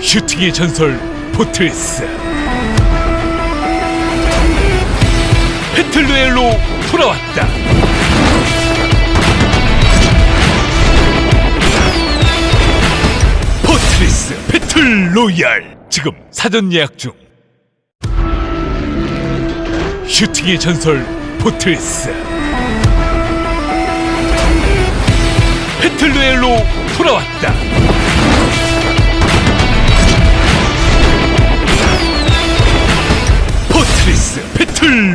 슈팅의 전설 포트레스. 배틀로얄로 돌아왔다. 포트레스 배틀로얄. 지금 사전 예약 중. 슈팅의 전설 포트레스. 배틀로얄로 돌아왔다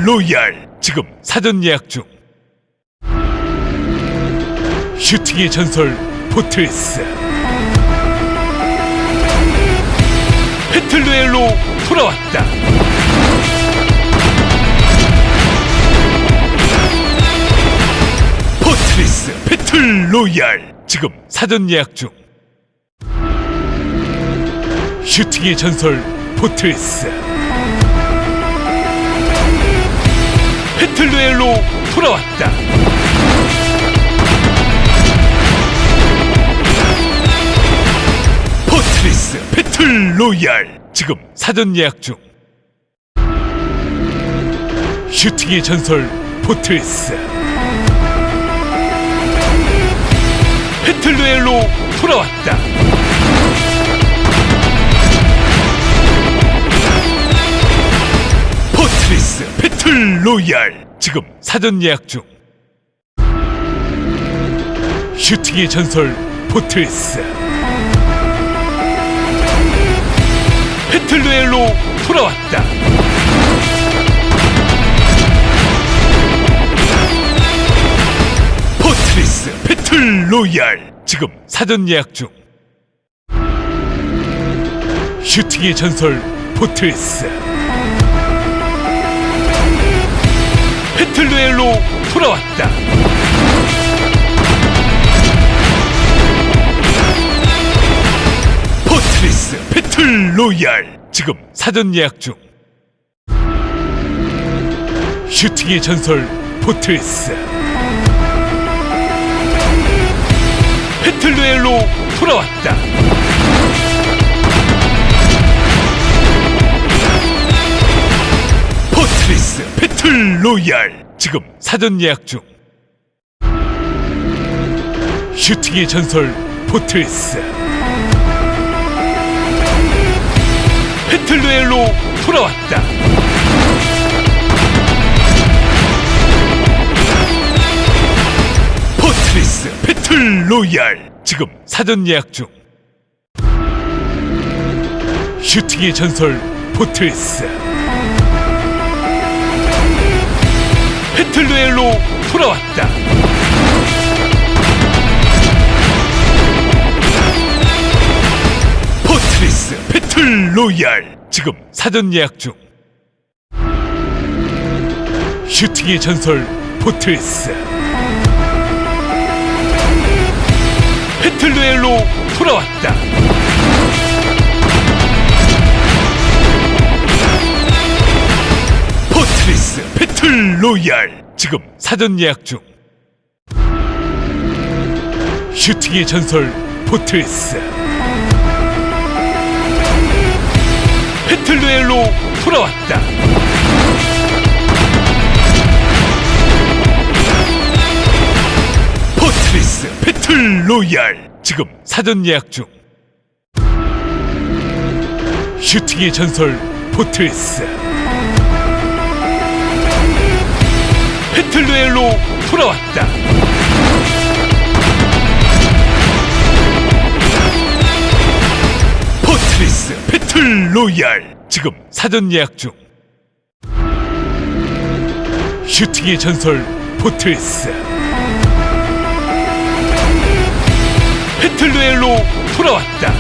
로얄. 지금 사전 예약 중. 슈팅의 전설 포트리스. 배틀로얄로 돌아왔다. 포트리스 배틀로얄. 지금 사전 예약 중. 슈팅의 전설 포트리스 배틀로얄로 돌아왔다. 포트리스 배틀로얄 지금 사전 예약 중. 슈팅의 전설 포트리스 배틀로얄로 돌아왔다. 배틀 로얄. 지금 사전 예약 중. 슈팅의 전설 포트리스. 배틀 로얄로 돌아왔다. 포트리스 배틀 로얄. 지금 사전 예약 중. 슈팅의 전설 포트리스 배틀로얄로 돌아왔다. 포트리스 배틀 로얄 지금 사전 예약 중. 슈팅의 전설 포트리스 배틀로얄로 돌아왔다. 로얄. 지금 사전 예약 중. 슈팅의 전설 포트리스. 배틀로얄로 돌아왔다. 포트리스 배틀로얄. 지금 사전 예약 중. 슈팅의 전설 포트리스 배틀로얄로 돌아왔다. 포트리스 배틀 로얄 지금 사전 예약 중. 슈팅의 전설 포트리스 배틀로얄로 돌아왔다. 배틀로얄 지금 사전 예약 중. 슈팅의 전설 포트리스. 배틀로얄로 돌아왔다. 포트리스 배틀로얄. 지금 사전 예약 중. 슈팅의 전설 포트리스 배틀로얄로 돌아왔다. 포트리스 배틀로얄 지금 사전 예약 중. 슈팅의 전설 포트리스 배틀로얄로 돌아왔다.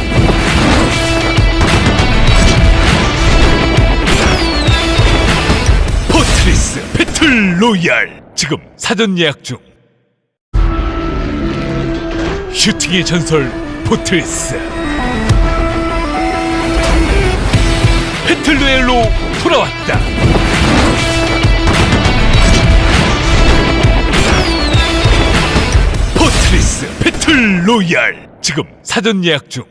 포트리스 배틀로얄 지금 사전 예약 중. 슈팅의 전설 포트리스. 배틀로얄로 돌아왔다. 포트리스 배틀로얄. 지금 사전 예약 중